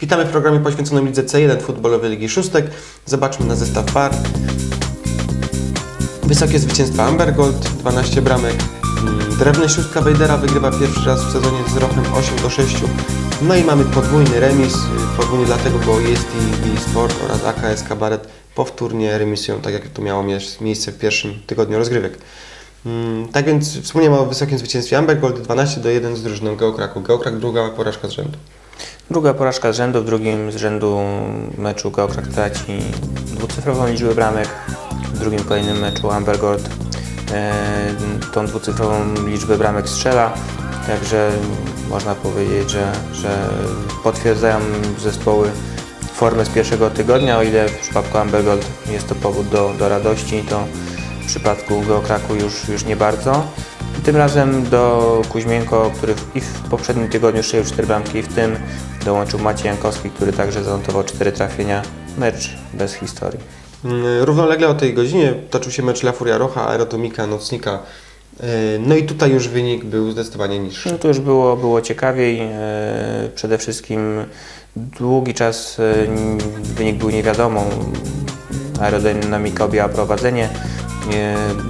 Witamy w programie poświęconym Lidze C1 Futbolowej Ligi Szóstek. Zobaczmy na zestaw par. Wysokie zwycięstwa Ambergold, 12 bramek. Mm, Drewny Szóstka Wejdera wygrywa pierwszy raz w sezonie z Rochem 8 do 6. No i mamy podwójny remis, podwójny dlatego, bo jest i, Sport oraz AKS Kabaret powtórnie remisują, tak jak to miało mie- miejsce w pierwszym tygodniu rozgrywek. Mm, Tak więc wspomniałem o wysokim zwycięstwie Ambergold 12 do 1 z drużyną Geokraku. Geokrak druga porażka z rzędu. Druga porażka z rzędu, w drugim z rzędu meczu Geokrak traci. Dwucyfrową liczbę bramek, w drugim kolejnym meczu Ambergold e, tą dwucyfrową liczbę bramek strzela, także można powiedzieć, że, że potwierdzają zespoły formę z pierwszego tygodnia, o ile w przypadku Ambergold jest to powód do, do radości, to w przypadku Geokraku już, już nie bardzo. Tym razem do Kuźmienko, który i w poprzednim tygodniu strzelił 4 bramki, w tym dołączył Maciej Jankowski, który także zanotował 4 trafienia. Mecz bez historii. Mm, Równolegle o tej godzinie toczył się mecz La Furia Rocha, Aerotomika, Nocnika. Yy, No i tutaj już wynik był zdecydowanie niższy. No to już było, było ciekawiej. e, Przede wszystkim długi czas n- wynik był niewiadomą. Aerodynamika objęła prowadzenie.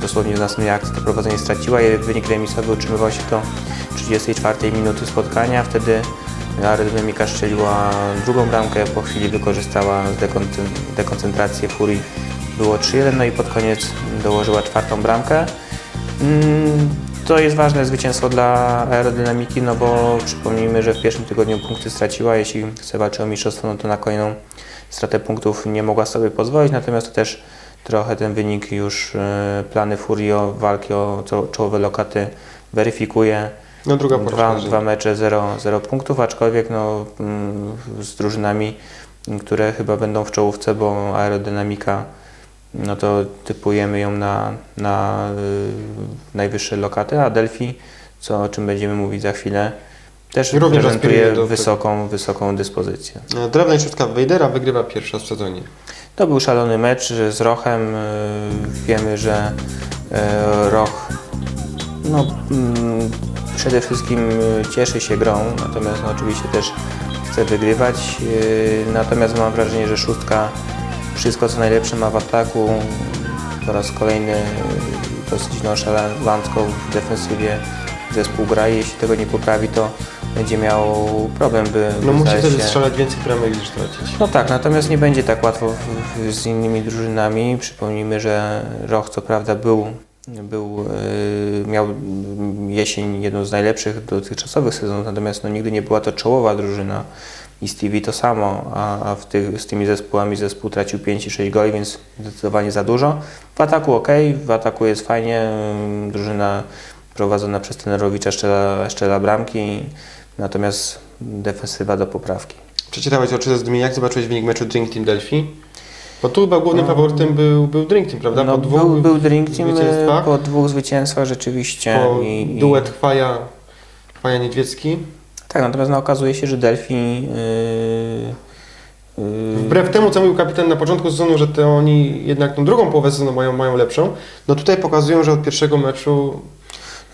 Dosłownie w następnej akcji to prowadzenie straciła i wynik remisowy utrzymywał się do 34 minuty spotkania. Wtedy aerodynamika strzeliła drugą bramkę, po chwili wykorzystała dekoncen- dekoncentrację furii. Było 3-1, no i pod koniec dołożyła czwartą bramkę. Mm, To jest ważne zwycięstwo dla aerodynamiki, no bo przypomnijmy, że w pierwszym tygodniu punkty straciła. Jeśli chce walczyć o mistrzostwo, no to na kolejną stratę punktów nie mogła sobie pozwolić, natomiast to też trochę ten wynik już e, plany Furii o walki o czo- czołowe lokaty weryfikuje. No druga Dwa, dwa mecze, zero, zero punktów, aczkolwiek no, mm, z drużynami, które chyba będą w czołówce, bo aerodynamika, no to typujemy ją na, na y, najwyższe lokaty, a Delphi, co, o czym będziemy mówić za chwilę, też Również prezentuje aspiruje do- wysoką, wysoką dyspozycję. Yy, Drewna Szóstka Wejdera wygrywa pierwszy raz w sezonie. To był szalony mecz z Rochem. y, Wiemy, że y, Roch no, mm, przede wszystkim y, cieszy się grą, natomiast no, oczywiście też chce wygrywać. Y, Natomiast mam wrażenie, że szóstka wszystko co najlepsze ma w ataku. Po raz kolejny y, dosyć nonszalancko w defensywie zespół gra i jeśli tego nie poprawi, to będzie miał problem, by No musi wtedy strzelać więcej bramek niż tracić. no tak, natomiast nie będzie tak łatwo w, w, z innymi drużynami. Przypomnijmy, że Roch co prawda był, był yy, miał mm, jesień jedną z najlepszych dotychczasowych sezonów, natomiast no, nigdy nie była to czołowa drużyna. I Stevie to samo, a, w tych, z tymi zespołami zespół tracił 5 i 6 goli, więc zdecydowanie za dużo. W ataku ok, w ataku jest fajnie. ym, Drużyna prowadzona przez Tenerowicza szczela, szczela bramki, natomiast defensywa do poprawki. Przecierałeś oczy ze zdumienia, jak zobaczyłeś wynik meczu Drink Team Delphi? Bo tu chyba głównym No. faworytem był, był Drink Team, prawda? No, po dwóch był, był Drink Team zwycięstwach, e, po dwóch zwycięstwach rzeczywiście. po i, duet Chwaja, Chwaja Niedźwiecki. Tak, natomiast no, okazuje się, że Delphi. Yy, yy, Wbrew temu, co mówił kapitan na początku sezonu, że to oni jednak tą drugą połowę sezonu mają, mają lepszą, no tutaj pokazują, że od pierwszego meczu...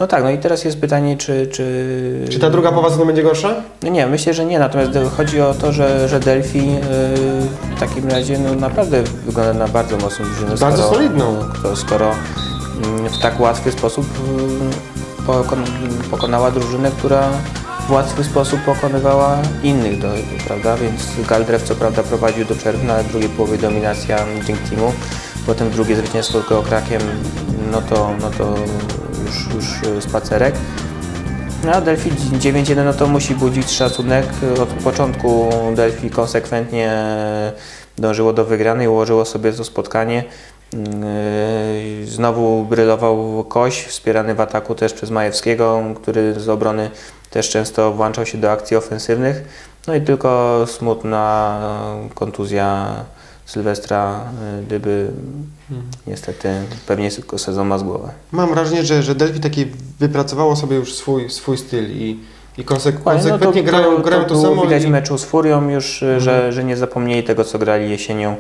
no tak, no i teraz jest pytanie, czy. Czy, Czy ta druga połowa sezonu będzie gorsza? No nie, myślę, że nie. Natomiast chodzi o to, że, że Delphi yy, w takim razie no, naprawdę wygląda na bardzo mocną drużynę. Bardzo solidną. Skoro, skoro mm, w tak łatwy sposób pokon, pokonała drużynę, która w łatwy sposób pokonywała innych, do, prawda? Więc Galdrew co prawda prowadził do przerwy, no, ale w drugiej połowie dominacja Drink Teamu. Potem drugie zwycięstwo z Geokrakiem, no to, no to już, już spacerek. No, a Delphi 9-1 no to musi budzić szacunek. Od początku Delphi konsekwentnie dążyło do wygranej, ułożyło sobie to spotkanie. Yy, Znowu brylował Koś, wspierany w ataku też przez Majewskiego, który z obrony też często włączał się do akcji ofensywnych. No i tylko smutna kontuzja Sylwestra yy, Dyby. Niestety pewnie tylko sezon ma z głowy. Mam wrażenie, że, że Delphi taki wypracowało sobie już swój, swój styl i, i konsek, no konsekwentnie grają, grają to, było samo. Widać i, w meczu z Furią już, y, że, że nie zapomnieli tego, co grali jesienią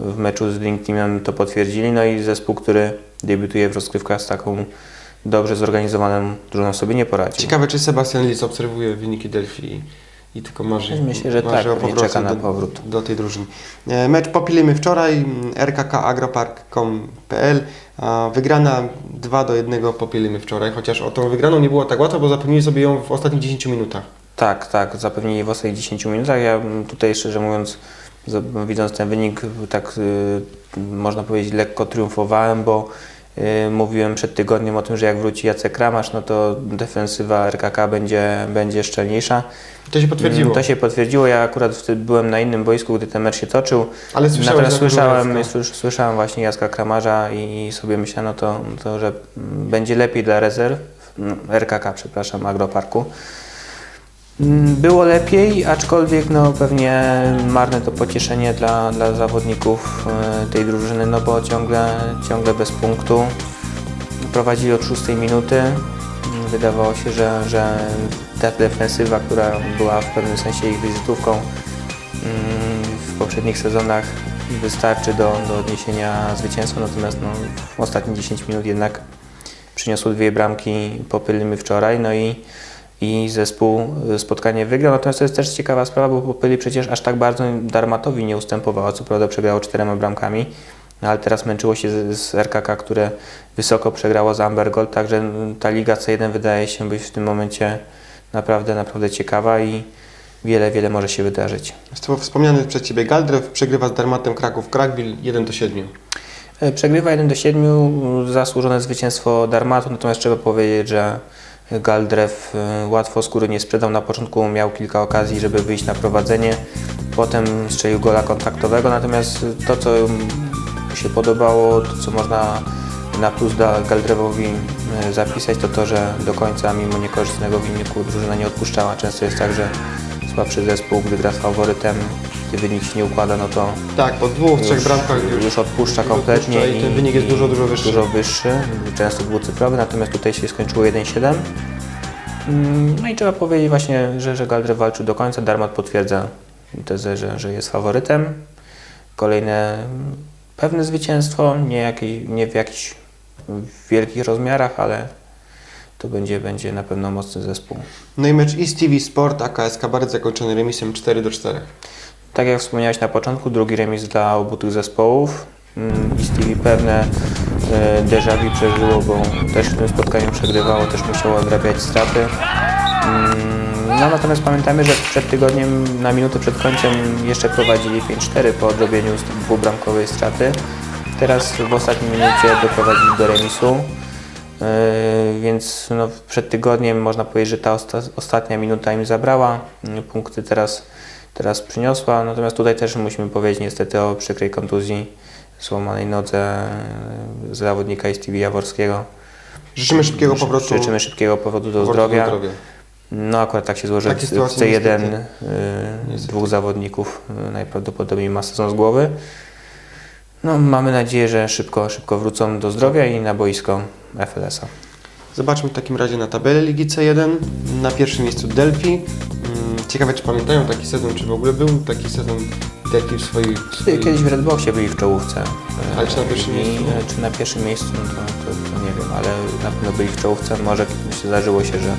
w meczu z Link Teamem, to potwierdzili. No i zespół, który debiutuje w rozgrywkach z taką dobrze zorganizowaną drużyną sobie nie poradzi. Ciekawe, czy Sebastian Lis obserwuje wyniki Delphi i, tylko marzy, Myślę, że marzy tak, o powrocie czeka na do, powrót. do tej drużyny. E, Mecz popiliśmy wczoraj, mm, RKK agropark.com.pl, a wygrana 2 do 1 popiliśmy wczoraj, chociaż o tą wygraną nie było tak łatwo, bo zapewnili sobie ją w ostatnich 10 minutach. Tak, tak, zapewnili w ostatnich 10 minutach. Ja tutaj szczerze mówiąc, widząc ten wynik, tak y, można powiedzieć lekko triumfowałem, bo mówiłem przed tygodniem o tym, że jak wróci Jacek Kramasz, no to defensywa RKK będzie, będzie szczelniejsza. To się potwierdziło. Mm, To się potwierdziło. Ja akurat wtedy byłem na innym boisku, gdy ten mecz się toczył. Ale Natomiast słyszałem, Królewska. słysz, słyszałem właśnie Jacka Kramarza i sobie myślałem, no to, to, że będzie lepiej dla rezerw, mm, RKK, przepraszam, Agroparku. Mm, Było lepiej, aczkolwiek no, pewnie marne to pocieszenie dla, dla zawodników e, tej drużyny, no bo ciągle, ciągle bez punktu. Prowadzili od szóstej minuty. Mm, Wydawało się, że, że ta defensywa, która była w pewnym sensie ich wizytówką mm, w poprzednich sezonach wystarczy do, do odniesienia zwycięstwa, natomiast no, w ostatnich 10 minut jednak przyniosły dwie bramki Popylimy wczoraj, no i, i zespół y, spotkanie wygrał. Natomiast to jest też ciekawa sprawa, bo Popyli przecież aż tak bardzo Darmatowi nie ustępowało, co prawda przegrało czterema bramkami, no ale teraz męczyło się z, z RKK, które wysoko przegrało z Amber Gold, także mm, ta Liga C1 wydaje się być w tym momencie naprawdę, naprawdę ciekawa i wiele, wiele może się wydarzyć. Wspomniany przez Ciebie Galdrew, przegrywa z Darmatem Kraków Krakbil 1 do 7. E, Przegrywa 1 do 7, zasłużone zwycięstwo Darmatu, natomiast trzeba powiedzieć, że Galdrew e, łatwo skóry nie sprzedał. Na początku miał kilka okazji, żeby wyjść na prowadzenie, potem strzelił gola kontaktowego, natomiast to, co się podobało, to co można na plus da Galdrewowi e, zapisać, to to, że do końca, mimo niekorzystnego wyniku, drużyna nie odpuszczała. Często jest tak, że słabszy zespół, gdy gra z faworytem, gdy wynik się nie układa, no to Tak, po dwóch, trzech już, bramkach już. już odpuszcza kompletnie odpuszcza i ten wynik jest dużo, dużo wyższy. Dużo wyższy, często dwucyfrowy, natomiast tutaj się skończyło 1-7. Mm, No i trzeba powiedzieć właśnie, że, że Galdrew walczył do końca. Darmat potwierdza tezę, że, że jest faworytem. Kolejne mm, pewne zwycięstwo, nie, jakiej, nie w jakichś wielkich rozmiarach, ale to będzie, będzie na pewno mocny zespół. No i mecz East TV Sport, AKS Kabaret zakończony remisem 4 do 4. Tak jak wspomniałeś na początku, drugi remis dla obu tych zespołów. Mm, I Stevie pewne e, déjà vu przeżyło, bo też w tym spotkaniu przegrywało, też musiało odrabiać straty. Mm, No natomiast pamiętamy, że przed tygodniem na minutę przed końcem jeszcze prowadzili 5-4 po odrobieniu dwubramkowej straty. Teraz w ostatniej minucie doprowadzili do remisu. Yy, Więc no, przed tygodniem można powiedzieć, że ta osta ostatnia minuta im zabrała. Yy, Punkty teraz, teraz przyniosła. Natomiast tutaj też musimy powiedzieć niestety o przykrej kontuzji złamanej nodze yy, zawodnika TV Jaworskiego. Życzymy szybkiego powrotu. Życzymy szybkiego powrotu do zdrowia. Do zdrowia. No akurat tak się złoży Takie w, w sytuacje C1 niestety. yy, Niestety. dwóch zawodników najprawdopodobniej ma sezon z głowy. No, mamy nadzieję, że szybko, szybko wrócą do zdrowia i na boisko FLS-a. Zobaczmy w takim razie na tabelę Ligi C1. Na pierwszym miejscu Delphi. Mm, Ciekawe, czy pamiętają taki sezon, czy w ogóle był taki sezon Delphi w swojej... w swojej... Kiedyś w Redboxie byli w czołówce. Ale czy na pierwszym I, miejscu? Czy na pierwszym miejscu, no to, to, to nie wiem, ale na pewno byli w czołówce. Może zdarzyło się, że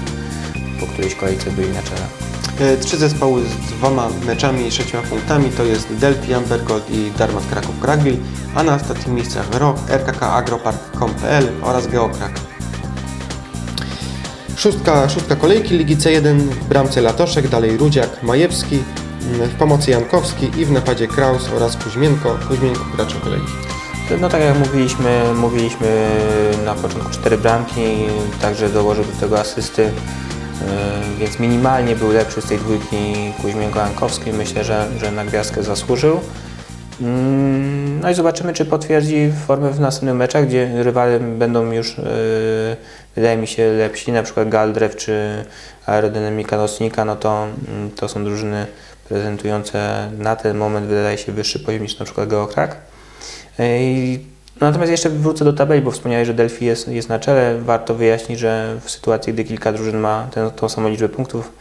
po którejś kolejce byli na czele. E, Trzy zespoły z dwoma meczami i sześcioma punktami to jest Delphi, Ambergold i Darmat Kraków Krakbil, a na ostatnich miejscach ROK, RKK Agropark.pl oraz Geokrak. Szóstka, szóstka kolejki Ligi C1 w bramce Latoszek, dalej Rudziak, Majewski, w pomocy Jankowski i w napadzie Kraus oraz Kuźmienko, Kuźmienko graczem kolejki. No tak jak mówiliśmy, mówiliśmy na początku cztery bramki, także dołożył do tego asysty, więc minimalnie był lepszy z tej dwójki Kuźmienko-Jankowski. Myślę, że, że na gwiazdkę zasłużył. Mm, No i zobaczymy, czy potwierdzi formę w następnych meczach, gdzie rywale będą już, e, wydaje mi się, lepsi, na przykład Galdrew czy Aerodynamika Nocnika, no to, mm, to są drużyny prezentujące na ten moment, wydaje się, wyższy poziom niż na przykład Geokrak. I Natomiast jeszcze wrócę do tabeli, bo wspomniałeś, że Delphi jest, jest na czele. Warto wyjaśnić, że w sytuacji, gdy kilka drużyn ma tę, tą samą liczbę punktów,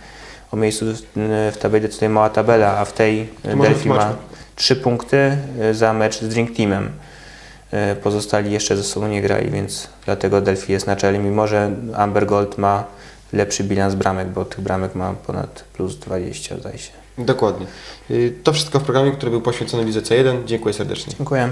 o miejscu w, tabeli decyduje mała tabela, a w tej To Delphi ma. 3 punkty y, za mecz z Drink Teamem. Y, Pozostali jeszcze ze sobą nie grali, więc dlatego Delphi jest na czele, mimo że Amber Gold ma lepszy bilans bramek, bo tych bramek ma ponad plus 20 zdaje się. Dokładnie. Y, To wszystko w programie, który był poświęcony Lidze C1. Dziękuję serdecznie. Dziękuję.